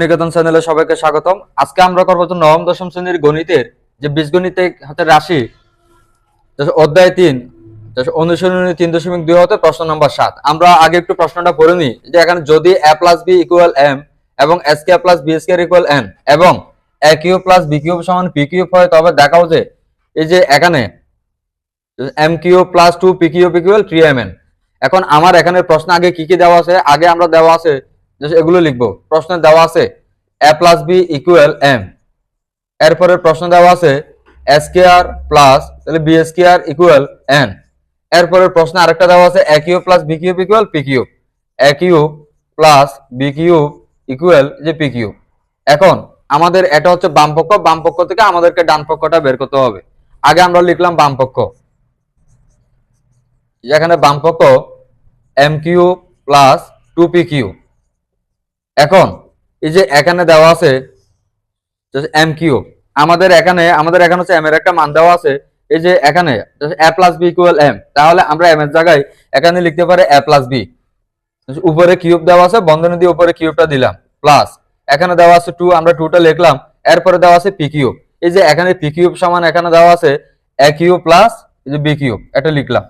নিকেতন চ্যানেলে সবাইকে স্বাগতম। আজকে আমরা করব নবম, দশম শ্রেণির গণিতের যে বীজগণিতে হাতে রাশি অধ্যায় তিন অনুশীলনী তিন দশমিক দুই হতে প্রশ্ন নম্বর সাত। আমরা আগে একটু প্রশ্নটা পড়ে নিই, যে এখানে যদি A plus B equal M এবং square plus B square equal N এবং A cube plus B cube সমান পি কিউব হয়, তবে দেখাও যে এই যে এখানে M cube plus two P cube equal three M N এখন আমার এখানে প্রশ্ন আগে কি কি দেওয়া আছে? আগে আমরা দেওয়া আছে এগুলো লিখব। প্রশ্নে দেওয়া আছে A plus B equal M এরপরে প্রশ্ন দেওয়া আছে এস কে আর প্লাস তাহলে বি এস কে আর ইকুয়াল এন এরপরে প্রশ্ন আরেকটা দেওয়া আছে A cube plus B cube equal P cube A cube plus B cube equal যে পি কিউব এখন আমাদের এটা হচ্ছে বামপক্ষ বামপক্ষ থেকে আমাদেরকে ডান পক্ষটা বের করতে হবে। আগে আমরা লিখলাম বাম পক্ষ। যেখানে বাম M Q plus two P Q এখন এই যে এখানে দেওয়া আছে এম কিউ আমাদের এখানে আমাদের এখানে হচ্ছে এম এর একটা মান দেওয়া আছে, এই যে এখানে A plus B equal M তাহলে আমরা এম এর জায়গায় এখানে লিখতে পারি এ প্লাস বি উপরে কিউব দেওয়া আছে, বন্ধনী দিয়ে উপরে কিউবটা দিলাম প্লাস এখানে দেওয়া আছে টু আমরা টুটা লিখলাম, এরপরে দেওয়া আছে পি কিউব এই যে এখানে পি কিউব সমান এখানে দেওয়া আছে এ কিউব প্লাস এই যে বি কিউব এটা লিখলাম।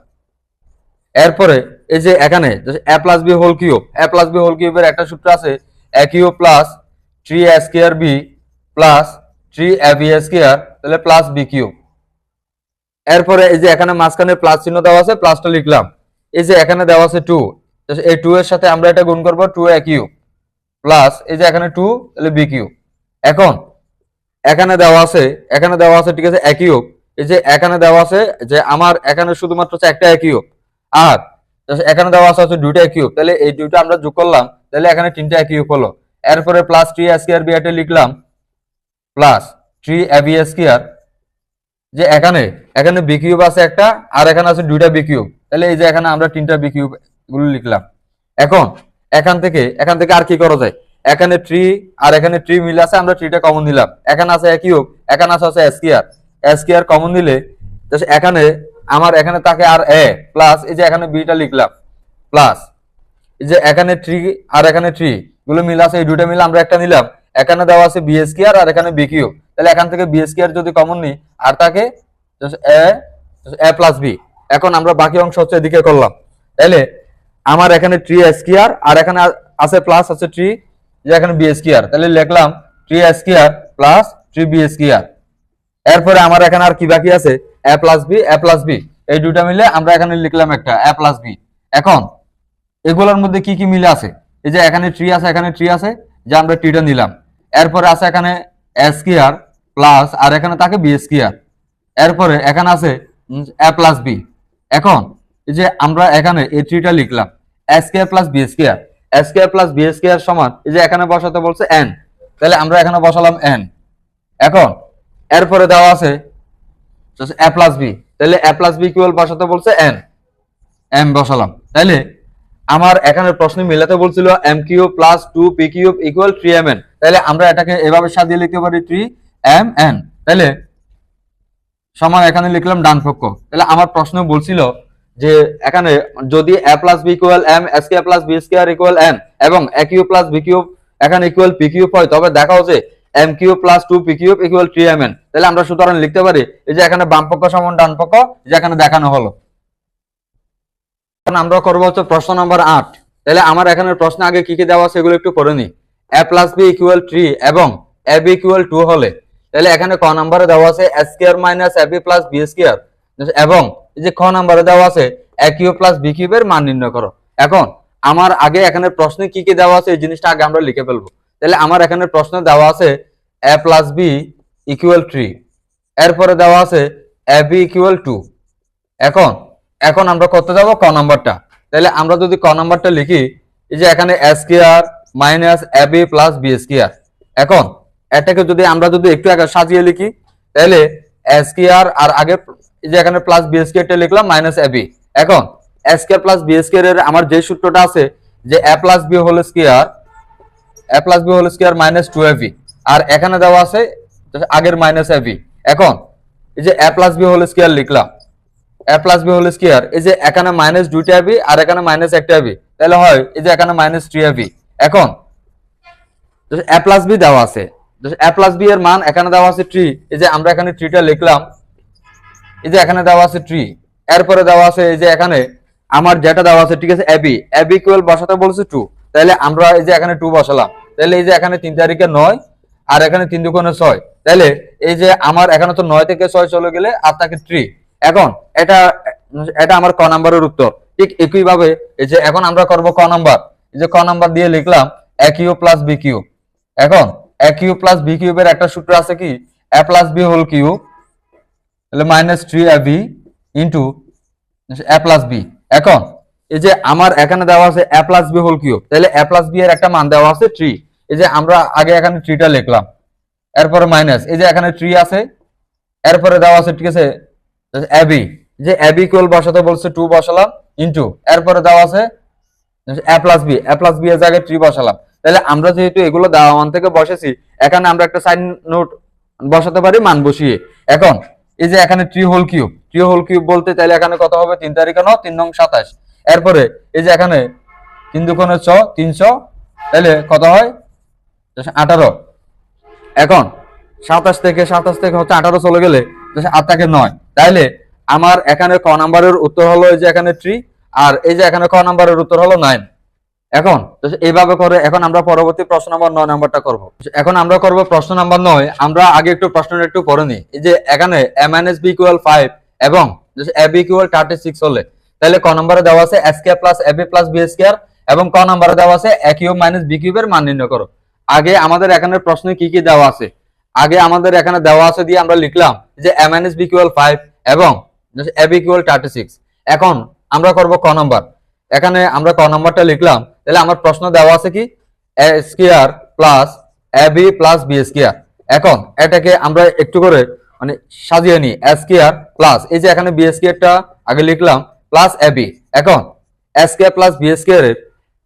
এরপরে এই যে এখানে A plus B whole cube A plus B whole কিউবের একটা সূত্র আছে A cube plus three A square B plus three A B square, তাহলে প্লাস বি কিউব। এরপরে এই যে এখানে মাঝখানে প্লাস চিহ্ন দেওয়া আছে, প্লাসটা লিখলাম। এই যে এখানে দেওয়া আছে টু এই টু এর সাথে আমরা এটা গুণ করব টু এ কিউব প্লাস এই যে এখানে টু তাহলে বি কিউব। এখন, এখানে দেওয়া আছে, এখানে দেওয়া আছে, ঠিক আছে এ এই যে এখানে দেওয়া আছে যে আমার এখানে শুধুমাত্র হচ্ছে একটা এ আর এখানে দেওয়া আছে হচ্ছে দুইটা কিউব তাহলে এই দুইটা আমরা যোগ করলাম, তাহলে এখানে তিনটা কিউব হলো। এরপরে প্লাস থ্রি স্কোয়ার বি এটা লিখলাম plus three A B square যে এখানে এখানে বি কিউব আছে একটা, আর এখানে আছে দুইটা বি কিউব তাহলে এই যে এখানে আমরা তিনটা বি কিউবগুলো লিখলাম। এখন, এখান থেকে এখান থেকে আর কি করা যায়? এখানে থ্রি আর এখানে থ্রি মিল আছে, আমরা থ্রিটা কমন দিলাম এখানে আছে কিউব এখানে আছে হচ্ছে স্কোয়ার স্কোয়ার কমন দিলে এখানে আমার এখানে তাকে আর এ প্লাস এই যে এখানে বিটা লিখলাম প্লাস এই যে এখানে থ্রি আর এখানে থ্রি গুলো মিল আছে, এই দুটো মিলে আমরা একটা নিলাম। এখানে দেওয়া আছে বি স্কোয়ার আর এখানে বি কিউ তাহলে এখান থেকে বি স্কোয়ার যদি কমন নিই, আর তাকে এ এ প্লাস বি এখন আমরা বাকি অংশ হচ্ছে এদিকে করলাম। তাহলে আমার এখানে থ্রি স্কোয়ার আর এখানে আছে প্লাস আছে থ্রি যে এখানে বি স্কোয়ার তাহলে লিখলাম three square plus three B square এরপরে আমার এখানে আর কি বাকি আছে? A plus B A plus B এই দুটা মিলে আমরা এখানে লিখলাম একটা এ প্লাস বি এখন, এগুলোর মধ্যে কি কি মিলে আছে? এই যে এখানে ট্রি আছে, এখানে ট্রি আছে, যে আমরা ট্রিটা নিলাম। এরপরে আছে এখানে এস কিয়ার প্লাস আর এখানে থাকে বি স্কোয়ার এরপরে এখানে আছে এ প্লাস বি এখন, এই যে আমরা এখানে এই ট্রিটা লিখলাম square plus B square square plus B square সমান, এই যে এখানে বসাতে বলছে এন তাহলে আমরা এখানে বসালাম এন এখন, এরপরে দেওয়া আছে এ প্লাস বি তাহলে এ প্লাস বি ইকুয়াল বসাতে বলছে এন এম বসালাম। তাইলে আমার এখানে প্রশ্ন মিলাতে বলছিল M Q plus two P cube equal three M N তাহলে আমরা এটাকে এভাবে সাজিয়ে লিখতে পারি থ্রি এম এন তাহলে সমান এখানে লিখলাম ডান পক্ষ। তাহলে আমার প্রশ্ন বলছিল যে এখানে যদি A plus B equal M square plus B square equal N এবং A Q plus B cube এখানে ইকুয়াল পি কিউব হয়, তবে দেখা হচ্ছে M Q plus two P cube equal three M N তাহলে আমরা সুতরাং লিখতে পারি, এই যে এখানে বাম পক্ষ সমান ডান পক্ষ যে এখানে দেখানো হলো। আমরা করব হচ্ছে প্রশ্ন নম্বর আট। তাহলে আমার এখানে প্রশ্ন আগে কি কি দেওয়া এগুলো একটু করে নি A plus B equal three এবং এ বি ইকুয়াল টু হলে। তাহলে এখানে ক নম্বরে দেওয়া আছে S square minus A B plus B square এবং যে খ নম্বরে দেওয়া আছে এ কিউ প্লাস বি কিউবের মান নির্ণয় করো। এখন, আমার আগে এখানে প্রশ্নে কি কি দেওয়া আছে, এই জিনিসটা আগে আমরা লিখে ফেলব। তাহলে আমার এখানে প্রশ্ন দেওয়া আছে A plus B equal three এরপরে দেওয়া আছে এ বি ইকুয়াল টু এখন এখন আমরা করতে যাব? ক নাম্বারটা। তাহলে আমরা যদি ক নাম্বারটা লিখি, এই যে এখানে square minus A B plus B square এখন, এটাকে যদি আমরা যদি একটু আগে সাজিয়ে লিখি, তাহলে এস কেয়ার আর আগে এই যে এখানে প্লাস বি স্কোয়ারটা লিখলাম মাইনাস এ বি এখন square plus B square এর আমার যে সূত্রটা আছে, যে A plus B whole square A plus B whole square minus two A আর এখানে দেওয়া আছে আগের মাইনাস এ এখন, এই যে A plus B whole square লিখলাম। A plus B whole square এই যে এখানে মাইনাস দুইটা বি আর এখানে মাইনাস একটা বি তাহলে হয়, এই যে এখানে মাইনাস থ্রি বি এখন এ প্লাস বি দেওয়া আছে। এ প্লাস বি এর মান এখানে দেওয়া আছে ট্রি এই যে আমরা এখানে ট্রিটা লিখলাম। এই যে এখানে দেওয়া আছে ট্রি এরপরে দেওয়া আছে, এই যে এখানে আমার যেটা দেওয়া আছে, ঠিক আছে এবি এবি ইকুয়াল বসাতে বলছে টু তাহলে আমরা এই যে এখানে টু বসালাম। তাহলে এই যে এখানে তিন তারিখে নয়, আর এখানে তিন দুগুণে ছয়, তাহলে এই যে আমার এখানে তো নয় থেকে ছয় চলে গেলে আর থাকে ট্রি এখন এটা এটা আমার ক নাম্বারের উত্তর। ঠিক একই ভাবে এই যে এখন আমরা করব ক নাম্বার। এই যে ক নাম্বার দিয়ে লিখলাম A Q plus B Q এখন এ কিউ প্লাস বি কিউবের একটা সূত্র আছে কি? A plus B whole Q তাহলে minus three A B into A plus B এখন এই যে আমার এখানে দেওয়া আছে A plus B whole cube তাহলে এ প্লাস বি এর একটা মান দেওয়া আছে থ্রি এই যে আমরা আগে এখানে ট্রিটা লিখলাম, এরপরে মাইনাস এই যে এখানে ট্রি আছে, এরপরে দেওয়া আছে, ঠিক আছে এবি যে অ্যাবি কোল বসাতে বলছে টু বসালাম ইন্টু এরপরে দেওয়া আছে A plus B A plus B এর জায়গায় থ্রি বসালাম। তাহলে আমরা যেহেতু এগুলো দেওয়া মান থেকে বসেছি, এখানে আমরা একটা সাইন নোট বসাতে পারি, মান বসিয়ে। এখন, এই যে এখানে three whole cube three whole cube বলতে তাহলে এখানে কত হবে? তিন তারিখে ন, তিন নং সাতাশ। এরপরে, এই যে এখানে তিন দুকোণে ছ, তিনশো, তাহলে কত হয়? আঠারো। এখন সাতাশ থেকে সাতাশ থেকে হচ্ছে আঠারো চলে গেলে আট থেকে নয়। তাইলে আমার এখানে ক নাম্বারের উত্তর হলো এই যে এখানে থ্রি আর এই যে এখানে ক নাম্বারের উত্তর হলো নাইন এখন এইভাবে করে এখন আমরা পরবর্তী প্রশ্ন নাম্বার নয় নাম্বারটা করব। এখন আমরা করব প্রশ্ন নাম্বার নয়, আমরা আগে একটু প্রশ্নটা একটু করে নিই। এই যে এখানে M N S B equal five এবং A B equal thirty six হলে তাহলে ক নম্বরে দেওয়া আছে square plus A B plus B square এবং ক নম্বরে দেওয়া আছে এ কিউব মাইনাস বি কিউবের মান নির্ণয় করো। আগে আমাদের এখানে প্রশ্ন কি কি দেওয়া আছে? আগে আমাদের এখানে দেওয়া আছে দিয়ে আমরা লিখলাম যে M N S B equal five এবং A B equal thirty six এখন আমরা করব ক নম্বর। এখানে আমরা ক নম্বরটা লিখলাম। তাহলে আমার প্রশ্ন দেওয়া আছে কি? Square plus A B plus B square এখন এটাকে আমরা একটু করে মানে সাজিয়ে নিই। এ স্কোয়ার প্লাস এই যে এখানে বি স্কোয়ারটা আগে লিখলাম প্লাস এ বি এখন এ স্কোয়ার প্লাস বি স্কোয়ারের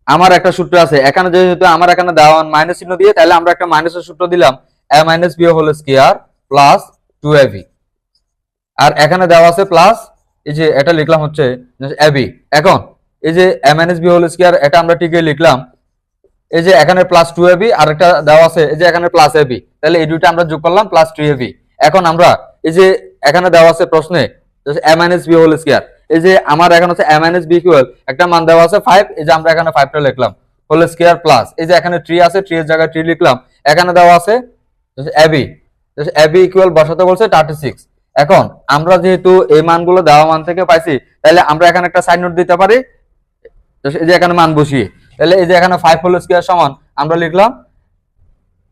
আমার একটা সূত্র আছে। এখানে যেহেতু আমার এখানে দেওয়া মাইনাস চিহ্ন দিয়ে, তাহলে আমরা একটা মাইনাসের সূত্র দিলাম। A minus B whole square plus two A B আর এখানে দেওয়া আছে প্লাস এই যে এটা লিখলাম হচ্ছে এবি এখন, এই যে M N S B whole square এটা আমরা টিকে লিখলাম। এই যে এখানে প্লাস টু এবি আর একটা দেওয়া আছে, এই যে এখানে প্লাস এবি তাহলে এই দুইটা আমরা যোগ করলাম প্লাস টু এবি এখন আমরা, এই যে এখানে দেওয়া আছে প্রশ্নে M N S B whole square এই যে আমার এখানে হচ্ছে M N S B equal একটা মান দেওয়া আছে ফাইভ এই যে আমরা এখানে ফাইভটা লিখলাম। হোল স্কোয়ার প্লাস এই যে এখানে ট্রি আছে ট্রি এর জায়গায় ট্রি লিখলাম। এখানে দেওয়া আছে এবি এবি ইকুয়াল বসাতে বলছে থার্টি সিক্স এখন, আমরা যেহেতু এই মানগুলো দেওয়া মান থেকে পাইছি, তাহলে আমরা এখানে একটা সাইন নোট দিতে পারি। এই যে এখানে মান বসিয়ে, তাহলে এই যে এখানে ফাইভ হোল স্কোয়ার সমান, আমরা লিখলাম,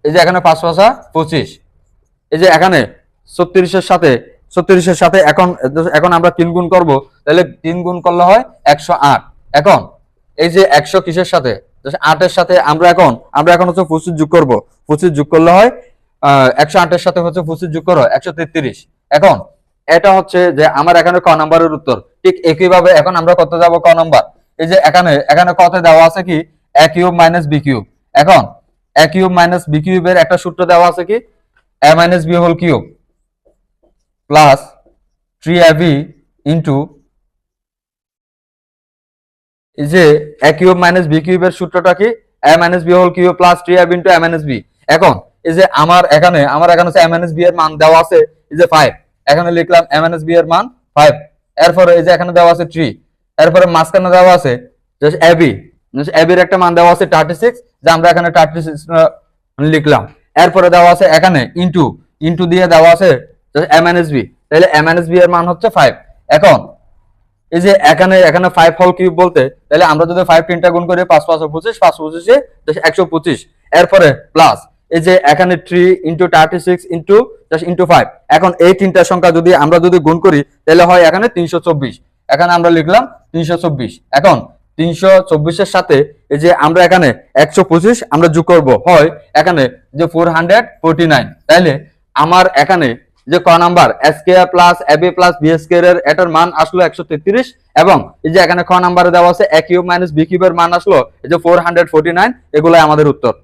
এই যে এখানে পাঁচ পাঁচা পঁচিশ। এই যে এখানে ছত্রিশের সাথে ছত্রিশের সাথে এখন এখন আমরা তিন গুণ করব, তাহলে তিন গুণ করলে হয় একশো আট। এখন, এই যে একশো কিসের সাথে? আটের সাথে আমরা এখন আমরা এখন হচ্ছে পঁচিশ যোগ করব। পঁচিশ যোগ করলে হয় একশো আটের সাথে হচ্ছে পঁচিশ যোগ করো একশো তেত্রিশ। এখন, এটা হচ্ছে যে আমার এখানে ক নাম্বারের উত্তর। ঠিক একইভাবে এখন আমরা কত যাব ক নাম্বার? এই যে এখানে এখানে কত দেওয়া আছে কি? A cube minus B cube. এখন এ কিউব মাইনাস বি কিউবের একটা সূত্র দেওয়া আছে কি? A minus B whole cube. Plus three A B into যে এ কিউব মাইনাস বি কিউবের সূত্রটা কি? A minus B whole cube plus three A B into A B এখন এই যে আমার এখানে আমার এখানে হচ্ছে এম এন এর মান দেওয়া আছে, এই যে ফাইভ এখানে লিখলাম এম এন এর মান ফাইভ এরপরে এই যে এখানে দেওয়া আছে থ্রি এরপরে মাঝখানে দেওয়া আছে এবি এবির একটা মান দেওয়া আছে থার্টি সিক্স যে আমরা এখানে থার্টি সিক্স লিখলাম। এরপরে দেওয়া আছে এখানে ইন্টু ইন্টু দিয়ে দেওয়া আছে এম এন এস বি তাহলে এম এন এস বি এর মান হচ্ছে ফাইভ এখন, এই যে এখানে এখানে ফাইভ হল কিউব বলতে, তাহলে আমরা যদি ফাইভ তিনটা গুণ করি, পাঁচ পাঁচশো পঁচিশ পাঁচ পঁচিশে একশো পঁচিশ। এরপরে প্লাস এই যে এখানে three into thirty six into into five এখন এই তিনটা সংখ্যা যদি আমরা যদি গুণ করি, তাহলে হয় এখানে তিনশো চব্বিশ। এখানে আমরা লিখলাম তিনশো চব্বিশ। এখন, তিনশো চব্বিশের সাথে, এই যে আমরা এখানে একশো পঁচিশ আমরা যোগ করব, হয় এখানে যে ফোর হান্ড্রেড ফোরটি নাইন তাইলে, আমার এখানে যে ক number? Square plus A B plus B square এর, এটার মান আসলো একশো তেত্রিশ এবং এই যে এখানে ক নাম্বারে দেওয়া আছে এ কিউব মাইনাস বি কিউবের মান আসলো, এই যে ফোর হান্ড্রেড ফোরটি নাইন এগুলাই আমাদের উত্তর।